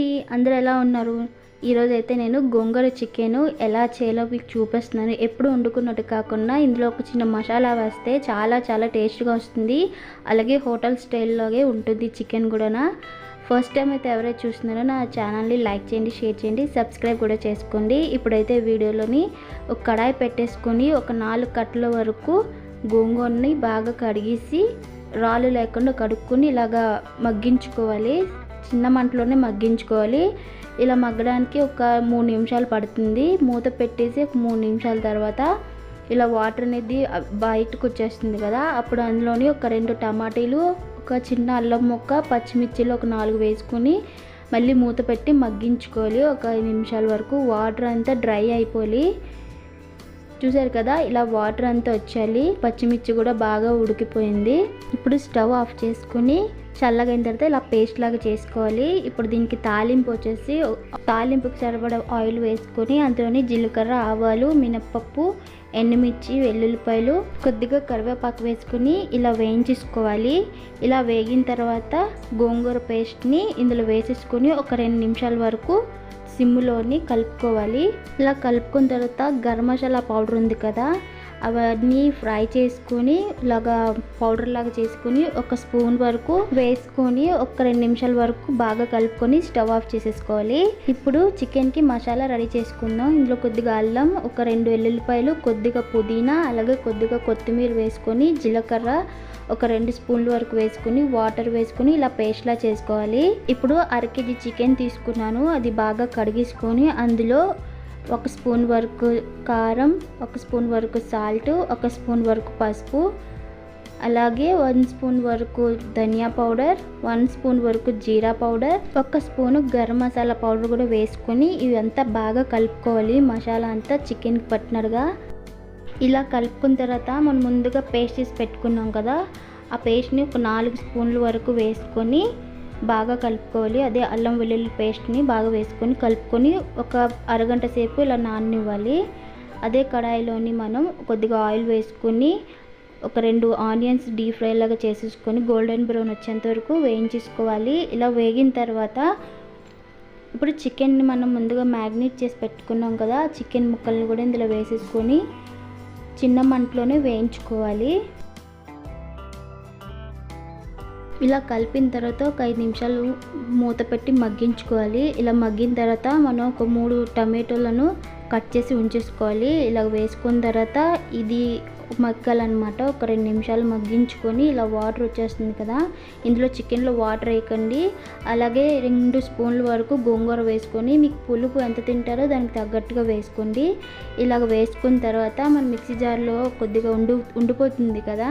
అండి అందరు ఎలా ఉన్నారు? ఈరోజు అయితే నేను గోంగూర చికెన్ ఎలా చేయాలో మీకు చూపిస్తున్నాను. ఎప్పుడు వండుకున్నట్టు కాకుండా ఇందులో ఒక చిన్న మసాలా వేస్తే చాలా చాలా టేస్ట్గా వస్తుంది. అలాగే హోటల్ స్టైల్లోగే ఉంటుంది చికెన్ కూడా ఫస్ట్ టైం అయితే ఎవరైతే చూస్తున్నారో నా ఛానల్ని లైక్ చేయండి షేర్ చేయండి సబ్స్క్రైబ్ కూడా చేసుకోండి. ఇప్పుడైతే వీడియోలోని ఒక కడాయి పెట్టేసుకొని ఒక నాలుగు కట్టల వరకు గోంగూరని బాగా కడిగేసి రాళ్ళు లేకుండా కడుక్కొని ఇలాగా మగ్గించుకోవాలి. చిన్న మంటలోనే మగ్గించుకోవాలి. ఇలా మగ్గడానికి ఒక మూడు నిమిషాలు పడుతుంది. మూత పెట్టేసి ఒక మూడు నిమిషాల తర్వాత ఇలా వాటర్ అనేది బయటకు వచ్చేస్తుంది కదా. అప్పుడు అందులోని ఒక రెండు టమాటీలు ఒక చిన్న అల్లం ముక్క పచ్చిమిర్చిలు ఒక నాలుగు వేసుకొని మళ్ళీ మూత పెట్టి మగ్గించుకోవాలి. ఒక ఐదు నిమిషాల వరకు వాటర్ అంతా డ్రై అయిపోయి చూసారు కదా ఇలా వాటర్ అంతా వచ్చాలి పచ్చిమిర్చి కూడా బాగా ఉడికిపోయింది. ఇప్పుడు స్టవ్ ఆఫ్ చేసుకుని చల్లగా అయిన తర్వాత ఇలా పేస్ట్ లాగా చేసుకోవాలి. ఇప్పుడు దీనికి తాలింపు వచ్చేసి తాలింపుకి సరిపడా ఆయిల్ వేసుకొని అందులోని జీలకర్ర ఆవాలు మినప్పప్పు ఎండుమిర్చి వెల్లుల్లిపాయలు కొద్దిగా కరివేపాకు వేసుకుని ఇలా వేయించేసుకోవాలి. ఇలా వేగిన తర్వాత గోంగూర పేస్ట్ని ఇందులో వేసేసుకొని ఒక రెండు నిమిషాల వరకు సిమ్లోని కలుపుకోవాలి. ఇలా కలుపుకున్న తర్వాత గరం మసాలా పౌడర్ ఉంది కదా అవన్నీ ఫ్రై చేసుకొని ఇలాగా పౌడర్ లాగా చేసుకొని ఒక స్పూన్ వరకు వేసుకొని ఒక రెండు నిమిషాల వరకు బాగా కలుపుకొని స్టవ్ ఆఫ్ చేసేసుకోవాలి. ఇప్పుడు చికెన్కి మసాలా రెడీ చేసుకుందాం. ఇందులో కొద్దిగా అల్లం ఒక రెండు వెల్లుల్లిపాయలు కొద్దిగా పుదీనా అలాగే కొద్దిగా కొత్తిమీర వేసుకొని జీలకర్ర ఒక రెండు స్పూన్ల వరకు వేసుకుని వాటర్ వేసుకుని ఇలా పేస్ట్లా చేసుకోవాలి. ఇప్పుడు అర కేజీ చికెన్ తీసుకున్నాను. అది బాగా కడిగేసుకొని అందులో ఒక స్పూన్ వరకు కారం ఒక స్పూన్ వరకు సాల్ట్ ఒక స్పూన్ వరకు పసుపు అలాగే వన్ స్పూన్ వరకు ధనియా పౌడర్ వన్ స్పూన్ వరకు జీరా పౌడర్ ఒక స్పూన్ గరం మసాలా పౌడర్ కూడా వేసుకొని ఇవంతా బాగా కలుపుకోవాలి. మసాలా అంతా చికెన్కి పట్టినట్టుగా. ఇలా కలుపుకున్న తర్వాత మనం ముందుగా పేస్ట్ చేసి పెట్టుకున్నాం కదా ఆ పేస్ట్ని ఒక నాలుగు స్పూన్ల వరకు వేసుకొని బాగా కలుపుకోవాలి. అదే అల్లం వెల్లుల్లి పేస్ట్ని బాగా వేసుకొని కలుపుకొని ఒక అరగంట సేపు ఇలా నాననివ్వాలి. అదే కడాయిలోని మనం కొద్దిగా ఆయిల్ వేసుకొని ఒక రెండు ఆనియన్స్ డీప్ ఫ్రై లాగా చేసేసుకొని గోల్డెన్ బ్రౌన్ వచ్చేంత వరకు వేయించేసుకోవాలి. ఇలా వేగిన తర్వాత ఇప్పుడు చికెన్ని మనం ముందుగా మ్యాగ్నేట్ చేసి పెట్టుకున్నాం కదా చికెన్ ముక్కల్ని కూడా ఇందులో వేసేసుకొని చిన్న మంటలోనే వేయించుకోవాలి. ఇలా కలిపిన తర్వాత ఒక ఐదు నిమిషాలు మూత పెట్టి మగ్గించుకోవాలి. ఇలా మగ్గిన తర్వాత మనం ఒక మూడు టమాటోలను కట్ చేసి ఉంచేసుకోవాలి. ఇలా వేసుకున్న తర్వాత ఇది మగ్గాలన్నమాట. ఒక రెండు నిమిషాలు మగ్గించుకొని ఇలా వాటర్ వచ్చేస్తుంది కదా. ఇందులో చికెన్లో వాటర్ వేయకండి. అలాగే రెండు స్పూన్ల వరకు గోంగూర వేసుకొని మీకు పులుపు ఎంత తింటారో దానికి తగ్గట్టుగా వేసుకోండి. ఇలాగ వేసుకున్న తర్వాత మన మిక్సీ జార్లో కొద్దిగా ఉండు ఉండిపోతుంది కదా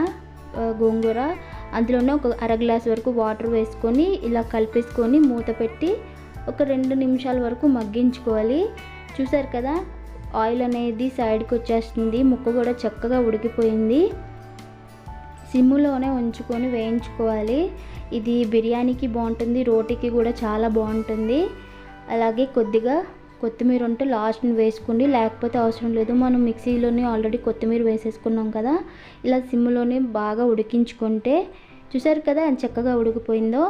గోంగూర. అందులోనే ఒక అర గ్లాస్ వరకు వాటర్ వేసుకొని ఇలా కలిపేసుకొని మూత పెట్టి ఒక రెండు నిమిషాల వరకు మగ్గించుకోవాలి. చూసారు కదా ఆయిల్ అనేది సైడ్కి వచ్చేస్తుంది. ముక్క కూడా చక్కగా ఉడికిపోయింది. సిమ్లోనే ఉంచుకొని వేయించుకోవాలి. ఇది బిర్యానీకి బాగుంటుంది రోటీకి కూడా చాలా బాగుంటుంది. అలాగే కొద్దిగా కొత్తిమీర ఉంటే లాస్ట్ని వేసుకోండి. లేకపోతే అవసరం లేదు. మనం మిక్సీలోనే ఆల్రెడీ కొత్తిమీర వేసేసుకున్నాం కదా. ఇలా సిమ్లోనే బాగా ఉడికించుకుంటే చూసారు కదా అని చక్కగా ఉడికిపోయిందో.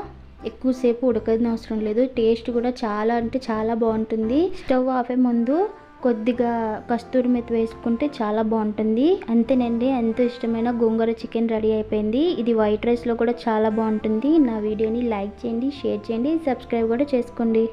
ఎక్కువసేపు ఉడకదని అవసరం లేదు. టేస్ట్ కూడా చాలా అంటే చాలా బాగుంటుంది. స్టవ్ ఆపే ముందు కొద్దిగా కస్తూరి మెత్తి వేసుకుంటే చాలా బాగుంటుంది. అంతేనండి. ఎంతో ఇష్టమైన గోంగూర చికెన్ రెడీ అయిపోయింది. ఇది వైట్ రైస్లో కూడా చాలా బాగుంటుంది. నా వీడియోని లైక్ చేయండి షేర్ చేయండి సబ్స్క్రైబ్ కూడా చేసుకోండి.